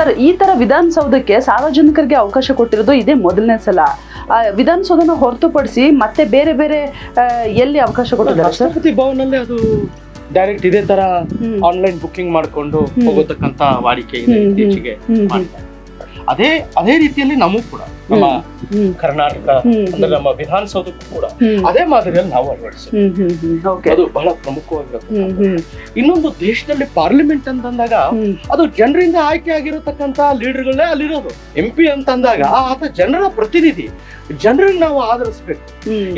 Sir ಈ ತರ ವಿಧಾನಸೌಧಕ್ಕೆ ಸಾರ್ವಜನಿಕರಿಗೆ ಅವಕಾಶ ಕೊಟ್ಟಿರೋದು ಇದೇ ಮೊದಲನೇ ಸಲ. ವಿಧಾನಸೌಧನ ಹೊರತುಪಡಿಸಿ ಮತ್ತೆ ಬೇರೆ ಬೇರೆ ಎಲ್ಲಿ ಅವಕಾಶ ಕೊಟ್ಟಿದ್ದಾರೆ ಸರ್? ರಾಷ್ಟ್ರಪತಿ ಭವನಲ್ಲಿ ಅದು ಡೈರೆಕ್ಟ್ ಇದೇ ತರ ಆನ್ಲೈನ್ ಬುಕ್ಕಿಂಗ್ ಮಾಡ್ಕೊಂಡು ಹೋಗತಕ್ಕಂತ ವಾಡಿಕೆ ಇದೆ ಇತ್ತೀಚೆಗೆ. ಮಾಡ್ತಾರೆ. ಅದೇ ಅದೇ ರೀತಿಯಲ್ಲಿ ನಮಗೂ ಕೂಡ. ನಮ್ಮ ಕರ್ನಾಟಕ ಅಂದ್ರೆ ನಮ್ಮ ವಿಧಾನಸೌಧಕ್ಕೂ ಕೂಡ ಅದೇ ಮಾದರಿಯಲ್ಲಿ ನಾವು ಓಕೆ ಅದು ಬಹಳ ಪ್ರಮುಖವಾಗಿರುತ್ತೆ ಇನ್ನೊಂದು ದೇಶದಲ್ಲಿ ಪಾರ್ಲಿಮೆಂಟ್ ಅಂತಂದಾಗ ಅಂದಾಗ ಅದು ಜನರಿಂದ ಆಯ್ಕೆ ಆಗಿರತಕ್ಕಂತ ಲೀಡರ್ಗಳೇ ಅಲ್ಲಿರೋದು. ಎಂ ಪಿ ಅಂತಂದಾಗ ಆತ ಜನರ ಪ್ರತಿನಿಧಿ. ಜನರಿಗೆ ನಾವು ಆಧರಿಸ್ಬೇಕು.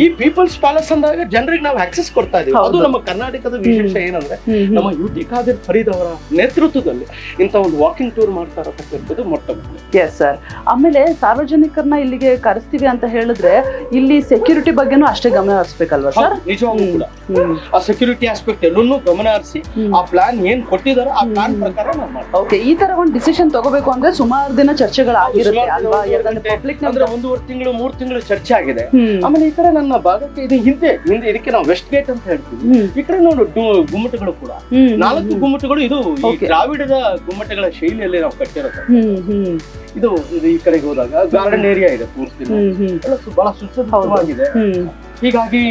ಈ ಪೀಪಲ್ಸ್ ಪ್ಯಾಲೇಸ್ ಅಂದಾಗ ಜನರಿಗೆ ನಾವು ಆಕ್ಸೆಸ್ ಕೊಡ್ತಾ ಇದೀವಿ ಅದು ನಮ್ಮ ಕರ್ನಾಟಕದ ವಿಶೇಷ ಏನಂದ್ರೆ. ನಮ್ಮ ಯುಟಿ ಖಾದಿರ್ ಖಾದರ್ ಫರೀದ್ ಅವರ ನೇತೃತ್ವದಲ್ಲಿ ಇಂಥ ಒಂದು ವಾಕಿಂಗ್ ಟೂರ್ ಮಾಡ್ತಾ ಇರತಕ್ಕಂಥದ್ದು ಮೊಟ್ಟ ಮೊದಲು. ಎಸ್ ಸರ್ ಆಮೇಲೆ ಸಾರ್ವಜನಿಕರನ್ನ ಇಲ್ಲಿಗೆ ಕರೆಸ್ತೀವಿ ಅಂತ ಹೇಳಿದ್ರೆ ಇಲ್ಲಿ ಸೆಕ್ಯೂರಿಟಿ ಬಗ್ಗೆನೂ ಅಷ್ಟೇ ಗಮನ ಹರಿಸ್ಬೇಕಲ್ವಾ ಸರ್? ನಿಜವಾಗ್ಲೂ ಕೂಡ. ಆ ಸೆಕ್ಯೂರಿಟಿ ಆಸ್ಪೆಕ್ಟ್ ಎಲ್ಲೂ ಗಮನ ಹರಿಸಿ ಆ ಪ್ಲಾನ್ ಏನ್ ಕೊಟ್ಟಿದಾರೋ ಆ ಪ್ಲಾನ್ ಪ್ರಕಾರ ಓಕೆ ಈ ತರ ಒಂದು ಡಿಸಿಷನ್ ತಗೋಬೇಕು ಅಂದ್ರೆ ಸುಮಾರು ದಿನ ಚರ್ಚೆಗಳು ಆಗಿರುತ್ತೆ ಅಲ್ವಾ? ಪಬ್ಲಿಕ್ ಅಂದ್ರೆ ಒಂದೂವರೆ ತಿಂಗಳು ಮೂರು ತಿಂಗಳು ಚರ್ಚೆ ಆಗಿದೆ. ಆಮೇಲೆ ಈ ತರ ನನ್ನ ಭಾಗಕ್ಕೆ ಇದು ಹಿಂದೆ ಹಿಂದೆ ಇದಕ್ಕೆ ನಾವು ವೆಸ್ಟ್ ಗೇಟ್ ಅಂತ ಹೇಳ್ತೀವಿ. ಈ ಕಡೆ ನೋಡು ಗುಮ್ಮಟಗಳು ಕೂಡ. ನಾಲ್ಕು ಗುಮ್ಮಟಗಳು ಇದು ದ್ರಾವಿಡದ ಗುಮ್ಮಟಗಳ ಶೈಲಿಯಲ್ಲಿ ನಾವು ಕಟ್ಟಿರೋದು. ಇದು ಇದು ಈ ಕಡೆಗೆ ಹೋದಾಗ ಗಾರ್ಡನ್ ಏರಿಯಾ ಇದೆ ಪೂರ್ತಿ ಬಹಳ ಸುಸಜ್ಜಿತವಾಗಿದೆ. ಹೀಗಾಗಿ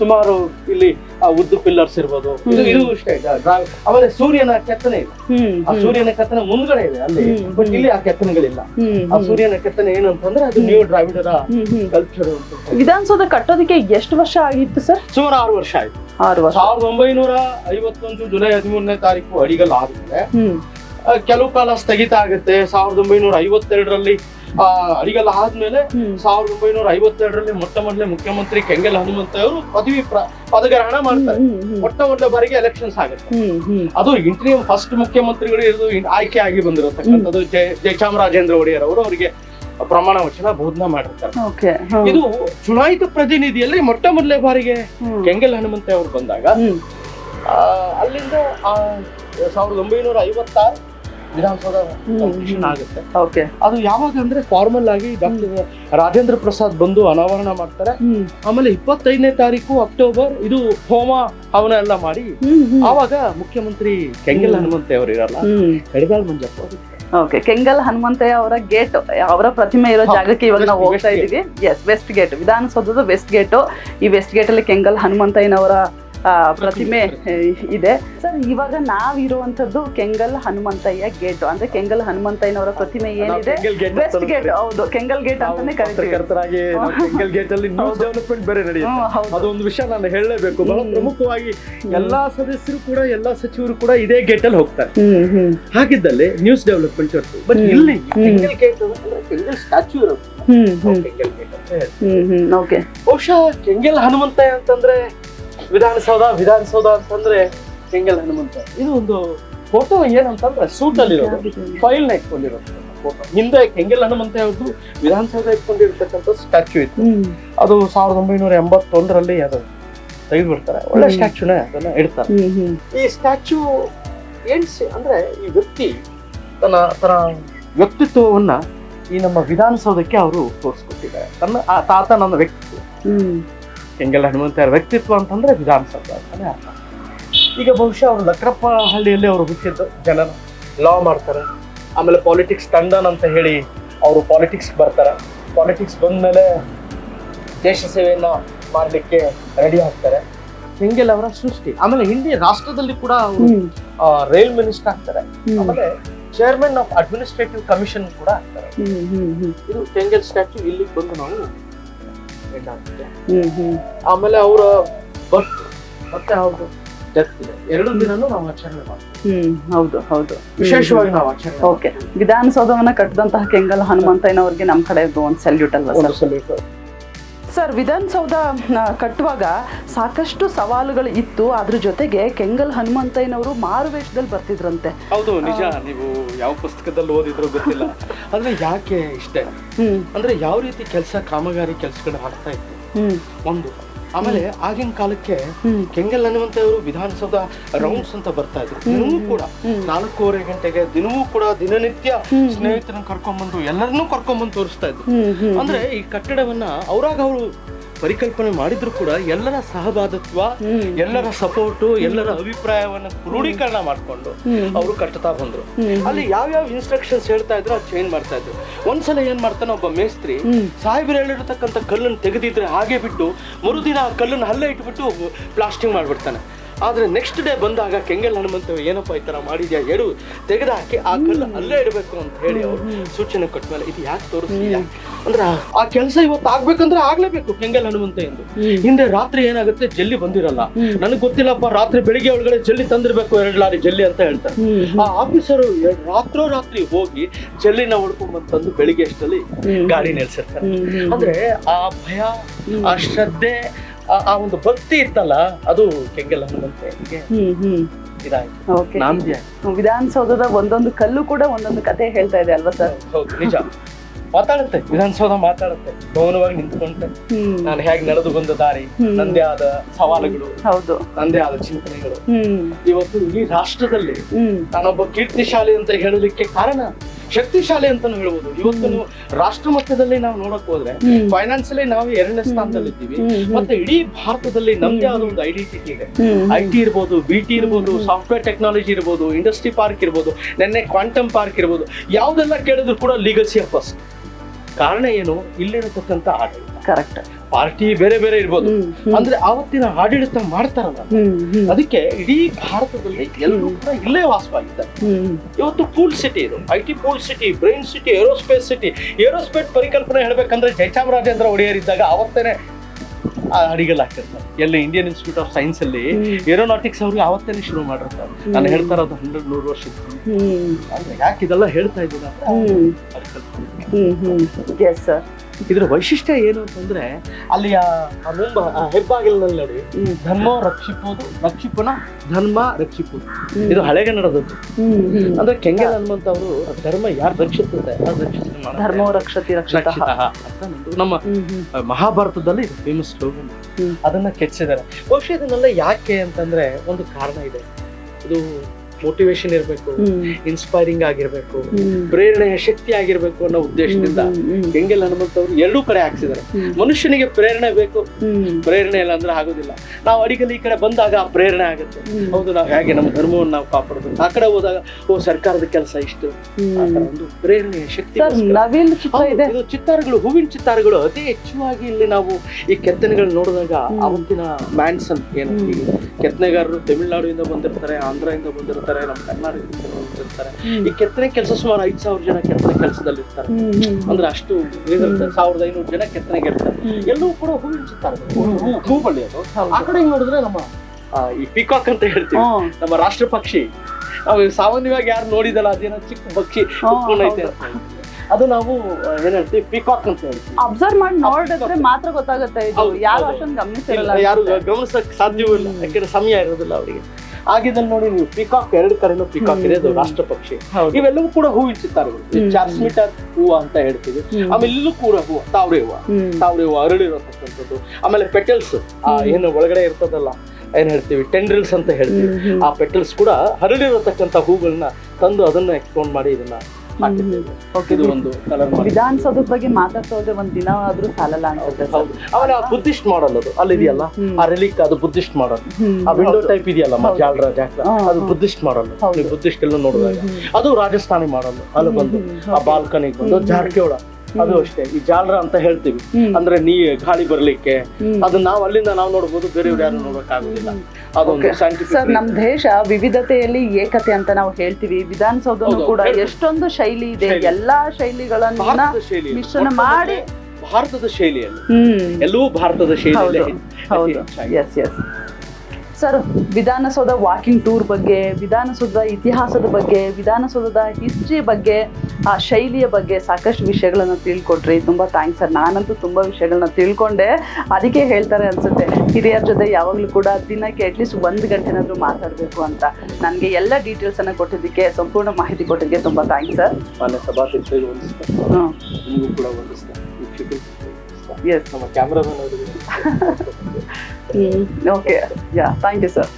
ಸುಮಾರು ಇಲ್ಲಿ ಆ ಉದ್ದು ಪಿಲ್ಲರ್ಸ್ ಇರ್ಬೋದು. ಇದು ಇದು ಇಷ್ಟ ಆಮೇಲೆ ಸೂರ್ಯನ ಕೆತ್ತನೆ ಇದೆ. ಆ ಸೂರ್ಯನ ಕೆತ್ತನೆ ಮುಂದ್ಗಡೆ ಇದೆ ಅಲ್ಲಿ ಬಟ್ ಇಲ್ಲಿ ಆ ಕೆತ್ತನೆಗಳಿಲ್ಲ. ಆ ಸೂರ್ಯನ ಕೆತ್ತನೆ ಏನಂತಂದ್ರೆ ಅದು ನ್ಯೂ ದ್ರಾವಿಡರ ಹ್ಮ್ ಕಲ್ಚರ್ ಅಂತ. ವಿಧಾನಸೌಧ ಕಟ್ಟೋದಕ್ಕೆ ಎಷ್ಟು ವರ್ಷ ಆಗಿತ್ತು ಸರ್? ಸುಮಾರು ಆರು ವರ್ಷ ಆಯ್ತು. ಆರು ವರ್ಷ. ಸಾವಿರದ ಒಂಬೈನೂರ ಐವತ್ತೊಂದು ಜುಲೈ ಹದಿಮೂರನೇ ತಾರೀಕು ಅಡಿಗಲ್ ಆದ್ಮೇಲೆ ಕೆಲವು ಕಾಲ ಸ್ಥಗಿತ ಆಗುತ್ತೆ. ಸಾವಿರದ ಒಂಬೈನೂರ ಐವತ್ತೆರಡರಲ್ಲಿ ಆ ಅಡಿಗಲ್ ಆದ್ಮೇಲೆ ಸಾವಿರದ ಒಂಬೈನೂರ ಐವತ್ತೆರಡರಲ್ಲಿ ಮೊಟ್ಟ ಮೊದಲೇ ಮುಖ್ಯಮಂತ್ರಿ ಕೆಂಗಲ್ ಹನುಮಂತ ಅವರು ಪದವಿ ಪದಗ್ರಹಣ ಮಾಡ್ತಾರೆ. ಮೊಟ್ಟ ಮೊದಲ ಬಾರಿಗೆ ಎಲೆಕ್ಷನ್ಸ್ ಆಗುತ್ತೆ. ಅದು ಇಂಟರ್ವ್ಯೂ ಫಸ್ಟ್ ಮುಖ್ಯಮಂತ್ರಿಗಳು ಇರೋದು ಆಯ್ಕೆ ಆಗಿ ಬಂದಿರತಕ್ಕಂಥದ್ದು ಜಯ ಜಯಚಾಮರಾಜೇಂದ್ರ ಒಡೆಯರ್ ಅವರು ಅವರಿಗೆ ಪ್ರಮಾಣ ವಚನ ಬೋಧನ ಮಾಡಿರ್ತಾರೆ. ಇದು ಚುನಾಯಿತ ಪ್ರತಿನಿಧಿಯಲ್ಲಿ ಮೊಟ್ಟ ಮೊದಲೇ ಬಾರಿಗೆ ಕೆಂಗಲ್ ಹನುಮಂತ ಅವರು ಬಂದಾಗ ಆ, ಅಲ್ಲಿಂದ ಆ, ಸಾವಿರದ ಒಂಬೈನೂರ ಐವತ್ತಾರು ವಿಧಾನಸೌಧ ಆಗುತ್ತೆ. ಓಕೆ ಅದು ಯಾವಾಗ ಅಂದ್ರೆ ಫಾರ್ಮಲ್ ಆಗಿ ಡಾಕ್ಟರ್ ರಾಜೇಂದ್ರ ಪ್ರಸಾದ್ ಬಂದು ಅನಾವರಣ ಮಾಡ್ತಾರೆ. ಆಮೇಲೆ ಇಪ್ಪತ್ತೈದನೇ ತಾರೀಕು ಅಕ್ಟೋಬರ್ ಇದು ಹೋಮ ಹವನ ಎಲ್ಲ ಮಾಡಿ. ಆವಾಗ ಮುಖ್ಯಮಂತ್ರಿ ಕೆಂಗಲ್ ಹನುಮಂತೆ ಅವರು ಇರಲ್ಲ ಕಡಿದಾಳ್ ಮಂಜಪ್ಪ ಅವರು ಓಕೆ ಕೆಂಗಲ್ ಹನುಮಂತಯ್ಯ ಅವರ ಗೇಟ್ ಅವರ ಪ್ರತಿಮೆ ಇರೋ ಜಾಗಕ್ಕೆ ಇವಾಗ ನಾವು ಹೋಗ್ತಾ ಇದ್ದೀವಿ ಇದೀವಿ. ಎಸ್ ವೆಸ್ಟ್ ಗೇಟ್ ವಿಧಾನಸೌಧದ ವೆಸ್ಟ್ ಗೇಟು ಈ ವೆಸ್ಟ್ ಗೇಟಲ್ಲಿ ಅಲ್ಲಿ ಕೆಂಗಲ್ ಹನುಮಂತಯ್ಯನವರ ಪ್ರತಿಮೆ ಇದೆ. ಸರ್ ಇವಾಗ ನಾವಿರುವಂತದ್ದು ಕೆಂಗಲ್ ಹನುಮಂತಯ್ಯ ಗೇಟ್ ಅಂದ್ರೆ ಕೆಂಗಲ್ ಹನುಮಂತಯ್ಯನವರ ಪ್ರತಿಮೆ ಏನಿದೆ? ವೆಸ್ಟ್ ಗೇಟ್ ಹೌದು ಕೆಂಗಲ್ ಗೇಟ್ ಅಂತಾನೆ ಕರಿತೀವಿ. ಕೆಂಗಲ್ ಗೇಟ್ ಅಲ್ಲಿ ನ್ಯೂಸ್ ಡೆವಲಪ್ಮೆಂಟ್ ಬೇರೆ ನಡೆಯುತ್ತೆ. ಅದೊಂದು ವಿಷಯ ನಾನು ಹೇಳಲೇಬೇಕು. ಬಹಳ ಪ್ರಮುಖವಾಗಿ ಎಲ್ಲಾ ಸದಸ್ಯರು ಕೂಡ ಎಲ್ಲಾ ಸಚಿವರು ಕೂಡ ಇದೇ ಗೇಟ್ ಅಲ್ಲಿ ಹೋಗ್ತಾರೆ. ಹಾಗಿದ್ದಲ್ಲಿ ನ್ಯೂಸ್ ಡೆವಲಪ್ಮೆಂಟ್ ಇರ್ತದೆ ಬಟ್ ಇಲ್ಲಿ. ಕೆಂಗಲ್ ಗೇಟ್ ಕೆಂಗಲ್ ಸ್ಟ್ಯಾಚ್ಯೂ ಇರುತ್ತೆ. ಹ್ಮ್ ಹ್ಮ್. ಕೆಂಗಲ್ ಗೇಟ್ ಅಂತ ಹ್ಮ್ ಹ್ಮ್. ಓಕೆ ಬಹುಶಃ ಕೆಂಗಲ್ ಹನುಮಂತ ಅಂತಂದ್ರೆ ವಿಧಾನಸೌಧ ವಿಧಾನಸೌಧ ಅಂತಂದ್ರೆ ಕೆಂಗಲ್ ಹನುಮಂತ. ಇದು ಒಂದು ಫೋಟೋ ಏನಂತಂದ್ರೆ ಸೂಟ್ ಅಲ್ಲಿ ಇರೋದು. ಫೈಲ್ನ ಇಟ್ಕೊಂಡಿರೋದು. ಫೋಟೋ ಹಿಂದೆ ಕೆಂಗಲ್ ಹನುಮಂತ ಅವ್ರದ್ದು ವಿಧಾನಸೌಧ ಇಟ್ಕೊಂಡಿರ್ತಕ್ಕಂಥ ಸ್ಟ್ಯಾಚ್ಯೂ ಇತ್ತು. ಅದು ಸಾವಿರದ ಒಂಬೈನೂರ ಎಂಬತ್ತೊಂದರಲ್ಲಿ ಅದು ತೆಗೆದು ಬಿಡ್ತಾರೆ ಒಳ್ಳೆ. ಸ್ಟ್ಯಾಚ್ಯೂನೇ ಅದನ್ನ ಇಡ್ತಾರೆ. ಈ ಸ್ಟ್ಯಾಚ್ಯೂ ಏನ್ ಅಂದ್ರೆ ಈ ವ್ಯಕ್ತಿ ತನ್ನ ತನ್ನ ವ್ಯಕ್ತಿತ್ವವನ್ನ ಈ ನಮ್ಮ ವಿಧಾನಸೌಧಕ್ಕೆ ಅವರು ತೋರಿಸ್ಕೊಟ್ಟಿದ್ದಾರೆ. ತನ್ನ ಆ ತಾತ ನನ್ನ ವ್ಯಕ್ತಿತ್ವ. ಕೆಂಗಲ್ ಹನುಮಂತರ ವ್ಯಕ್ತಿತ್ವ ಅಂತಂದ್ರೆ ವಿಧಾನಸಭೆ ಅಂತಾನೆ ಅರ್ಥ. ಈಗ ಬಹುಶಃ ಅವರು ಲಕ್ರಪ್ಪ ಹಳ್ಳಿಯಲ್ಲಿ ಅವರು ಹುಟ್ಟಿದ್ದು ಜನರು. ಲಾ ಮಾಡ್ತಾರೆ. ಆಮೇಲೆ ಪಾಲಿಟಿಕ್ಸ್ ತಂಡನ್ ಅಂತ ಹೇಳಿ ಅವರು ಪಾಲಿಟಿಕ್ಸ್ ಬರ್ತಾರೆ. ಪಾಲಿಟಿಕ್ಸ್ ಬಂದಮೇಲೆ ದೇಶ ಸೇವೆಯನ್ನು ಮಾಡಲಿಕ್ಕೆ ರೆಡಿ ಆಗ್ತಾರೆ. ಹೆಂಗೆಲ್ಲ ಅವರ ಸೃಷ್ಟಿ. ಆಮೇಲೆ ಹಿಂದಿ ರಾಷ್ಟ್ರದಲ್ಲಿ ಕೂಡ ಅವರು ರೈಲ್ ಮಿನಿಸ್ಟರ್ ಆಗ್ತಾರೆ. ಆಮೇಲೆ ಚೇರ್ಮನ್ ಆಫ್ ಅಡ್ಮಿನಿಸ್ಟ್ರೇಟಿವ್ ಕಮಿಷನ್ ಕೂಡ ಆಗ್ತಾರೆ. ಇದು ಕೆಂಗಲ್ ಸ್ಟ್ಯಾಚ್ಯೂ ಇಲ್ಲಿಗೆ ಬಂದು ನಾವು ಹ್ಮ್ ಆಮೇಲೆ ಅವರ ಬರ್ತ್ ಮತ್ತೆ ಅವ್ರದ್ದು ಡೆತ್ ಇದೆ. ಎರಡು ದಿನನೂ ನಾವು ಆಚರಣೆ ಮಾಡ್ತೀವಿ. ಹ್ಮ್ ಹೌದು ಹೌದು. ವಿಶೇಷವಾಗಿ ನಾವು ಆಚರಣೆ ಓಕೆ ವಿಧಾನಸೌಧವನ್ನ ಕಟ್ಟದಂತಹ ಕೆಂಗಲ್ ಹನುಮಂತಯ್ಯನವರಿಗೆ ನಮ್ಮ ಕಡೆ ಒಂದು ಸಲ್ಯೂಟ್ ಅಲ್ವಾ ಸಲ್ಯೂಟ್ ಸರ್. ಸರ್ ವಿಧಾನಸೌಧ ಕಟ್ಟುವಾಗ ಸಾಕಷ್ಟು ಸವಾಲುಗಳು ಇತ್ತು. ಅದ್ರ ಜೊತೆಗೆ ಕೆಂಗಲ್ ಹನುಮಂತಯ್ಯನವರು ಮಾರುವೇಷದಲ್ಲಿ ಬರ್ತಿದ್ರಂತೆ. ಹೌದು ನಿಜ. ನೀವು ಯಾವ ಪುಸ್ತಕದಲ್ಲಿ ಓದಿದ್ರು ಗೊತ್ತಿಲ್ಲ. ಅಂದ್ರೆ ಯಾಕೆ ಇಷ್ಟೇ? ಅಂದ್ರೆ ಯಾವ ರೀತಿ ಕೆಲಸ ಕಾಮಗಾರಿ ಕೆಲಸಗಳು ಆಗ್ತಾ ಇತ್ತು? ಒಂದು. ಆಮೇಲೆ ಆಗಿನ ಕಾಲಕ್ಕೆ ಕೆಂಗಲ್ ಅವರು ವಿಧಾನಸೌಧ ರೌಂಡ್ಸ್ ಅಂತ ಬರ್ತಾ ಇದ್ರು ದಿನವೂ ಕೂಡ. ನಾಲ್ಕೂವರೆ ಗಂಟೆಗೆ ದಿನವೂ ಕೂಡ ದಿನನಿತ್ಯ. ಸ್ನೇಹಿತರನ್ನ ಕರ್ಕೊಂಡ್ಬಂದು ಎಲ್ಲರನ್ನೂ ಕರ್ಕೊಂಡ್ಬಂದು ತೋರಿಸ್ತಾ ಇದ್ರು ಅಂದ್ರೆ ಈ ಕಟ್ಟಡವನ್ನ ಅವ್ರಾಗ ಅವರು ಪರಿಕಲ್ಪನೆ ಮಾಡಿದ್ರು ಕೂಡ ಎಲ್ಲರ ಸಹಭಾಗಿತ್ವ ಎಲ್ಲರ ಸಪೋರ್ಟ್ ಎಲ್ಲರ ಅಭಿಪ್ರಾಯವನ್ನು ಕ್ರೋಢೀಕರಣ ಮಾಡಿಕೊಂಡು. ಅವರು ಕಟ್ಟತಾ ಬಂದ್ರು. ಅಲ್ಲಿ ಯಾವ್ಯಾವ ಇನ್ಸ್ಟ್ರಕ್ಷನ್ಸ್ ಹೇಳ್ತಾ ಇದ್ರು ಅದು ಚೇಂಜ್ ಮಾಡ್ತಾ ಇದ್ರು ಒಂದ್ಸಲ ಏನ್ ಮಾಡ್ತಾನೆ ಒಬ್ಬ ಮೇಸ್ತ್ರಿ. ಸಾಹೇಬ್ರು ಹೇಳಿರ್ತಕ್ಕಂಥ ಕಲ್ಲನ್ನು ತೆಗೆದಿದ್ರೆ ಹಾಗೆ ಬಿಟ್ಟು ಮರುದಿನ ಆ ಕಲ್ಲನ್ನು ಹಲ್ಲೆ ಇಟ್ಬಿಟ್ಟು ಪ್ಲಾಸ್ಟಿಂಗ್ ಮಾಡ್ಬಿಡ್ತಾನೆ ಆದ್ರೆ ನೆಕ್ಸ್ಟ್ ಡೇ ಬಂದಾಗ ಕೆಂಗಲ್ ಹನುಮಂತ ಏನಪ್ಪ ಈ ತರ ಮಾಡಿದ್ಯಾ? ಎಡು ತೆಗೆದಾಕಿ ಆ ಕಲ್ಲು ಅಲ್ಲೇ ಇಡಬೇಕು ಅಂತ ಹೇಳಿ ಅವರು ಸೂಚನೆ ಕೊಟ್ಟ ಮೇಲೆ ಇದು ಯಾಕೆ ತೋರಿಸ್ತೀಯಾ ಅಂದ್ರೆ ಆ- ಕೆಲಸ ಇವತ್ತು ಆಗ್ಬೇಕಂದ್ರೆ ಆಗ್ಲೇಬೇಕು ಕೆಂಗಲ್ ಹನುಮಂತ ಎಂದು ಹಿಂದೆ ರಾತ್ರಿ ಏನಾಗುತ್ತೆ? ಜಲ್ಲಿ ಬಂದಿರಲ್ಲ. ನನಗೆ ಗೊತ್ತಿಲ್ಲಪ್ಪ ರಾತ್ರಿ ಬೆಳಿಗ್ಗೆ ಒಳಗಡೆ ಜಲ್ಲಿ ತಂದಿರಬೇಕು ಎರಡು ಲಾರಿ ಜಲ್ಲಿ ಅಂತ ಹೇಳ್ತಾರೆ. ಆ ಆಫೀಸರು ರಾತ್ರೋ ರಾತ್ರಿ ಹೋಗಿ ಜಲ್ಲಿನ ಹೊಡ್ಕೊಂಡ್ ಬಂತಂದು ಬೆಳಿಗ್ಗೆ ಅಷ್ಟರಲ್ಲಿ ಗಾಡಿ ನಿಲ್ಸಿರ್ತಾರೆ. ಅಂದ್ರೆ ಆ ಭಯ ಆ ಶ್ರದ್ಧೆ ಆ- ಒಂದು ಭಕ್ತಿ ಇತ್ತಲ್ಲ ಅದು ಕೆಂಗಲ್ ಹನುಮಂತೆ ಇದಾಯ್ತು. ವಿಧಾನಸೌಧದ ಒಂದೊಂದು ಕಲ್ಲು ಕೂಡ ಒಂದೊಂದು ಕತೆ ಹೇಳ್ತಾ ಇದೆ ಅಲ್ವಾ ಸರ್? ಹೌದು ನಿಜ. ಮಾತಾಡುತ್ತೆ ವಿಧಾನಸೌಧ ಮಾತಾಡುತ್ತೆ ಮೌನವಾಗಿ ನಿಂತ್ಕೊಂಡೆ ನಾನು ಹೇಗೆ ನಡೆದು ಬಂದ ದಾರಿ. ನಂದೇ ಆದ ಸವಾಲುಗಳು ಹೌದು. ನಂದೇ ಆದ ಚಿಂತನೆಗಳು. ಇವತ್ತು ಈ ರಾಷ್ಟ್ರದಲ್ಲಿ ನಾನೊಬ್ಬ ಕೀರ್ತಿಶಾಲಿ ಅಂತ ಹೇಳಲಿಕ್ಕೆ ಕಾರಣ ಶಕ್ತಿಶಾಲಿ ಅಂತಾನು ಹೇಳ್ಬೋದು. ಇವತ್ತು ನೀವು ರಾಷ್ಟ್ರ ಮಟ್ಟದಲ್ಲಿ ನಾವು ನೋಡಕ್ ಹೋದ್ರೆ ಫೈನಾನ್ಸ್ ಫೈನಾನ್ಸಿಯಲಿ ನಾವು ಎರಡನೇ ಸ್ಥಾನದಲ್ಲಿ ಇದ್ದೀವಿ. ಮತ್ತೆ ಇಡೀ ಭಾರತದಲ್ಲಿ ನಮ್ದೇ ಆದ ಒಂದು ಐಡೆಂಟಿಟಿ ಇದೆ. ಐ ಟಿ ಇರ್ಬೋದು ಬಿ ಟಿ ಇರ್ಬೋದು ಸಾಫ್ಟ್ವೇರ್ ಟೆಕ್ನಾಲಜಿ ಇರ್ಬೋದು ಇಂಡಸ್ಟ್ರಿ ಪಾರ್ಕ್ ಇರ್ಬೋದು ನೆನ್ನೆ ಕ್ವಾಂಟಮ್ ಪಾರ್ಕ್ ಇರ್ಬೋದು ಯಾವ್ದೆಲ್ಲ ಕೇಳಿದ್ರು ಕೂಡ ಲೀಗಲ್ಸಿ ಫಸ್ಟ್ ಕಾರಣ ಏನು? ಇಲ್ಲಿರತಕ್ಕಂಥ ಆಡಳಿತ. ಕರೆಕ್ಟ್ ಪಾರ್ಟಿ ಬೇರೆ ಬೇರೆ ಇರ್ಬೋದು. ಅಂದ್ರೆ ಆವತ್ತಿನ ಆಡಳಿತ ಮಾಡ್ತಾರಲ್ಲ. ಅದಕ್ಕೆ ಇಡೀ ಭಾರತದಲ್ಲಿ ಎಲ್ಲರೂ ಕೂಡ ಇಲ್ಲೇ ವಾಸವಾಗಿದ್ದಾರೆ. ಇವತ್ತು ಪೂಲ್ ಸಿಟಿ ಇದು. I T pool city brain city aerospace city. Aerospace ಪರಿಕಲ್ಪನೆ ಹೇಳ್ಬೇಕಂದ್ರೆ ಜಯಚಾಮರಾಜೇಂದ್ರ ಒಡೆಯರ್ ಇದ್ದಾಗ ಅವತ್ತೇನೆ ಆ ಅಡಿಗೆಲ್ಲ ಹಾಕಿರ್ತಾರೆ. ಎಲ್ಲ ಇಂಡಿಯನ್ ಇನ್ಸ್ಟಿಟ್ಯೂಟ್ ಆಫ್ ಸೈನ್ಸ್ ಅಲ್ಲಿ ಏರೋನಾಟಿಕ್ಸ್ ಅವ್ರಿಗೆ ಅವತ್ತೇನೆ ಶುರು ಮಾಡಿರ್ತಾರೆ. ನಾನು ಹೇಳ್ತಾ ಇರೋದು ಹಂಡ್ರೆಡ್ ನೂರು ವರ್ಷ. ಅಂದ್ರೆ ಯಾಕೆ ಇದೆಲ್ಲ ಹೇಳ್ತಾ ಇದ್ದೀನಿ ಎಸ್ ಸರ್ ಇದ್ರ ವೈಶಿಷ್ಟ್ಯ ಏನು ಅಂತಂದ್ರೆ ಅಲ್ಲಿ ಆ ಆ ಮುಂಬ ಹೆಬ್ಬಾಗಿಲಿನಲ್ಲಿ ನೋಡಿ. ಧರ್ಮ ರಕ್ಷಿಪೋದು ರಕ್ಷಿಪನ ಧರ್ಮ ರಕ್ಷಿಪೋದು. ಇದು ಹಳೆಗೆ ನಡೆದದ್ದು. ಹ್ಮ್ ಹ್ಮ್. ಅಂದ್ರೆ ಕೆಂಗಲ್ ಹನುಮಂತ ಅವರು ಧರ್ಮ ಯಾರು ರಕ್ಷಿಸುತ್ತೆ ಧರ್ಮ ರಕ್ಷತಿ ನಮ್ಮ ಮಹಾಭಾರತದಲ್ಲಿ ಇದು ಫೇಮಸ್ ಸ್ಲೋಗನ್. ಅದನ್ನ ಕೆಚ್ಚಿದ್ದಾರೆ. ಬಹುಶಃ ಇದನ್ನೆಲ್ಲ ಯಾಕೆ ಅಂತಂದ್ರೆ ಒಂದು ಕಾರಣ ಇದೆ. ಇದು ಮೋಟಿವೇಶನ್ ಇರಬೇಕು ಇನ್ಸ್ಪೈರಿಂಗ್ ಆಗಿರ್ಬೇಕು ಪ್ರೇರಣೆಯ ಶಕ್ತಿ ಆಗಿರ್ಬೇಕು ಅನ್ನೋ ಉದ್ದೇಶದಿಂದ ಹ್ಮ್, ಹನುಮಂತವ್ರು ಹನುಮಂತ ಅವರು ಎರಡೂ ಕಡೆ ಹಾಕ್ಸಿದ್ದಾರೆ. ಮನುಷ್ಯನಿಗೆ ಪ್ರೇರಣೆ ಬೇಕು. ಪ್ರೇರಣೆ ಇಲ್ಲ ಅಂದ್ರೆ ಆಗೋದಿಲ್ಲ. ನಾವು ಅಡಿಗಲ್ಲಿ ಈ ಕಡೆ ಬಂದಾಗ ಆ ಪ್ರೇರಣೆ ಆಗುತ್ತೆ. ಹೌದು ನಾವು ಹೇಗೆ ನಮ್ಮ ಧರ್ಮವನ್ನು ನಾವು ಕಾಪಾಡಬೇಕು. ಆ ಕಡೆ ಹೋದಾಗ ಓ ಸರ್ಕಾರದ ಕೆಲಸ ಇಷ್ಟು. ಒಂದು ಪ್ರೇರಣೆಯ ಶಕ್ತಿ ಇದೆ. ಚಿತ್ತಾರಗಳು ಹೂವಿನ ಚಿತ್ತಾರಗಳು ಅತಿ ಹೆಚ್ಚಾಗಿ ಇಲ್ಲಿ ನಾವು ಈ ಕೆತ್ತನೆಗಳು ನೋಡಿದಾಗ. ಅವತ್ತಿನ ಮ್ಯಾನ್ಸನ್ ಏನು? ಕೆತ್ತನೆಗಾರರು ತಮಿಳ್ನಾಡಿಂದ ಬಂದಿರ್ತಾರೆ ಆಂಧ್ರದಿಂದ ಬಂದಿರ್ತಾರೆ. ನಮ್ಮ ಕರ್ನಾಟಕದಿಂದ ಬಂದಿರ್ತಾರೆ ಈ ಕೆತ್ತನೆ ಕೆಲಸ ಸುಮಾರು ಐದ್ ಸಾವಿರ ಜನ ಕೆತ್ತನೆ ಕೆಲಸದಲ್ಲಿ ಇರ್ತಾರೆ ಅಂದ್ರೆ ಅಷ್ಟು ಸಾವಿರದ ಐನೂರು ಜನ ಕೆತ್ತನೆಗೆ ಇರ್ತಾರೆ. ಎಲ್ಲೂ ಎಲ್ಲವೂ ಕೂಡ ಹೂ- ಹಿಂಚುತ್ತಾರೆ ಹೂ ಬಳ್ಳಿ ಹೌದು. ಆ ಕಡೆ ಹಿಂಗ್ ನೋಡಿದ್ರೆ ನಮ್ಮ ಈ ಪಿಕಾಕ್ ಅಂತ ಹೇಳ್ತೀವಿ. ನಮ್ಮ ರಾಷ್ಟ್ರ ಪಕ್ಷಿ. ನಾವು ಸಾಮಾನ್ಯವಾಗಿ ಯಾರು ನೋಡಿದಲ್ಲ ಅದೇನೋ ಚಿಕ್ಕ ಪಕ್ಷಿ ಕುತ್ಕೊಂಡೈತೆ ಅಂತ ಅದು ನಾವು ಏನ್ ಹೇಳ್ತೀವಿ? ಪಿಕಾಕ್ ಅಂತ ಹೇಳ್ತೀವಿ. ಅಬ್ಸರ್ವ್ ಮಾಡಿ ನೋಡಿದ್ರೆ ಮಾತ್ರ ಗೊತ್ತಾಗುತ್ತೆ ಇದು. ಯಾರು. ಅಷ್ಟೊಂದು ಗಮನಿಸಿರಲ್ಲ ಯಾರು. ಗಮನಿಸಕ್ ಸಾಧ್ಯವೂ ಇಲ್ಲ. ಯಾಕಂದ್ರೆ ಸಮಯ ಇರೋದಿಲ್ಲ ಅವರಿಗೆ. ಆಗಿದ್ದಲ್ಲಿ ನೋಡಿ ನೀವು ಪಿಕಾಕ್ ಎರಡು ಕಡೆನೂ ಪಿಕಾಕ್ ಇದೆ ಅದು. ರಾಷ್ಟ್ರ ಪಕ್ಷಿ. ಇವೆಲ್ಲವೂ ಕೂಡ ಹೂವಿನ ಚಿತ್ತಾರಗಳು. ಚಾರ್ಸ್ಮಿಟರ್ ಹೂವು ಅಂತ ಹೇಳ್ತೀವಿ. ಆಮೇಲೆ ಇಲ್ಲೂ ಕೂಡ ಹೂವು ತಾವರೆ ಹೂವು ತಾವ್ರೆ ಹೂವು ಅರಳಿರತಕ್ಕಂಥದ್ದು ಆಮೇಲೆ ಪೆಟಲ್ಸ್ ಆ ಏನು ಒಳಗಡೆ ಇರ್ತದಲ್ಲ ಏನ್ ಹೇಳ್ತೀವಿ ಟೆಂಡ್ರಿಲ್ಸ್ ಅಂತ ಹೇಳ್ತೀವಿ. ಆ ಪೆಟಲ್ಸ್ ಕೂಡ ಹರಡಿರತಕ್ಕಂಥ ಹೂಗಳನ್ನ ತಂದು ಅದನ್ನ ಎಕ್ಸ್ಪೌಂಡ್ ಮಾಡಿ ಇದನ್ನ Okay. ಇದು ಒಂದು ಕಲರ್ ಮಾಡಿ. ವಿಧಾನಸೌಧದ ಬಗ್ಗೆ ಮಾತಾಡ್ತಾ ಹೋದ್ರೆ ಒಂದ್ ದಿನ ಆದ್ರೂ ಸಾಲಲ್ಲ ಅನ್ಸುತ್ತೆ ಆಮೇಲೆ ಆ ಬುದ್ಧಿಸ್ಟ್ ಮಾಡಲ್ ಅದು ಅಲ್ಲಿದೆಯಲ್ಲ. ಆ ರಿಲಿಕ್ ಅದು ಬುದ್ಧಿಸ್ಟ್ ಮಾಡಲ್ ಆ ವಿಂಡೋ ಟೈಪ್ ಇದೆಯಲ್ಲ. ಜಾಲ್ರ ಜಾಕ್ರ ಅದು. Buddhist model. ನೀವು ಬುದ್ಧಿಸ್ಟ್ ಎಲ್ಲ ನೋಡಿದಾಗ. ಅದು ರಾಜಸ್ಥಾನಿ ಮಾಡಲ್ ಅಲ್ಲಿ ಬಂದು ಆ ಬಾಲ್ಕನಿ ಬಾಲ್ಕನಿಗೆ ಬಂದು. ಜಾರಕಿಹೊಳ. ಅದು ಅಷ್ಟೇ. ಈ ಜಾಲರ ಅಂತ ಹೇಳ್ತೀವಿ. ಅಂದ್ರೆ ನೀ ಗಾಳಿ ಬರ್ಲಿಕ್ಕೆ. ಅದು ನಾವ್ ಅಲ್ಲಿಂದ ನಾವು ನೋಡ್ಬೋದು ಬೇರೆಯವ್ರು ಯಾರು ನೋಡೋಕ್ಕಾಗೋದಿಲ್ಲ ಅದೊಂದು ಸರ್ ನಮ್ ದೇಶ ವಿವಿಧತೆಯಲ್ಲಿ ಏಕತೆ ಅಂತ ನಾವು ಹೇಳ್ತೀವಿ. ವಿಧಾನಸೌಧ ಕೂಡ. ಎಷ್ಟೊಂದು ಶೈಲಿ ಇದೆ. ಎಲ್ಲಾ ಶೈಲಿಗಳನ್ನ ಶೈಲಿ ಮಿಶ್ರಣ ಮಾಡಿ. ಭಾರತದ ಶೈಲಿಯಲ್ಲಿ. ಎಲ್ಲವೂ ಭಾರತದ ಶೈಲಿಯಲ್ಲಿ S yes sir Vidhana Soudha walking tour ಬಗ್ಗೆ ವಿಧಾನಸೌಧದ ಇತಿಹಾಸದ ಬಗ್ಗೆ ವಿಧಾನಸೌಧದ ಹಿಸ್ಟ್ರಿ ಬಗ್ಗೆ ಆ ಶೈಲಿಯ ಬಗ್ಗೆ ಸಾಕಷ್ಟು ವಿಷಯಗಳನ್ನು ತಿಳ್ಕೊಟ್ರಿ. ತುಂಬಾ ಥ್ಯಾಂಕ್ಸ್ ಸರ್. ನಾನಂತೂ ತುಂಬಾ ವಿಷಯಗಳನ್ನ ತಿಳ್ಕೊಂಡೆ. ಅದಕ್ಕೆ ಹೇಳ್ತಾರೆ ಅನ್ಸುತ್ತೆ. ಹಿರಿಯರ ಜೊತೆ ಯಾವಾಗಲೂ ಕೂಡ ದಿನಕ್ಕೆ ಅಟ್ಲೀಸ್ಟ್ ಒಂದು ಗಂಟೆನಾದರೂ ಮಾತಾಡಬೇಕು ಅಂತ. ನನಗೆ ಎಲ್ಲ ಡೀಟೇಲ್ಸನ್ನು ಅನ್ನ ಕೊಟ್ಟಿದ್ದಕ್ಕೆ ಸಂಪೂರ್ಣ ಮಾಹಿತಿ ಕೊಟ್ಟಿದ್ದಕ್ಕೆ ತುಂಬಾ ಥ್ಯಾಂಕ್ಸ್ ಸರ್. ಮಾನ್ಯ ಸಭಾಧ್ಯಕ್ಷರಿಗೆ ನಿಮಗೂ ಕೂಡ. ಎಸ್ ನಮ್ಮ ಕ್ಯಾಮ್ರಾಮನ್ ಅವರಿಗೆ okay yeah thank you sir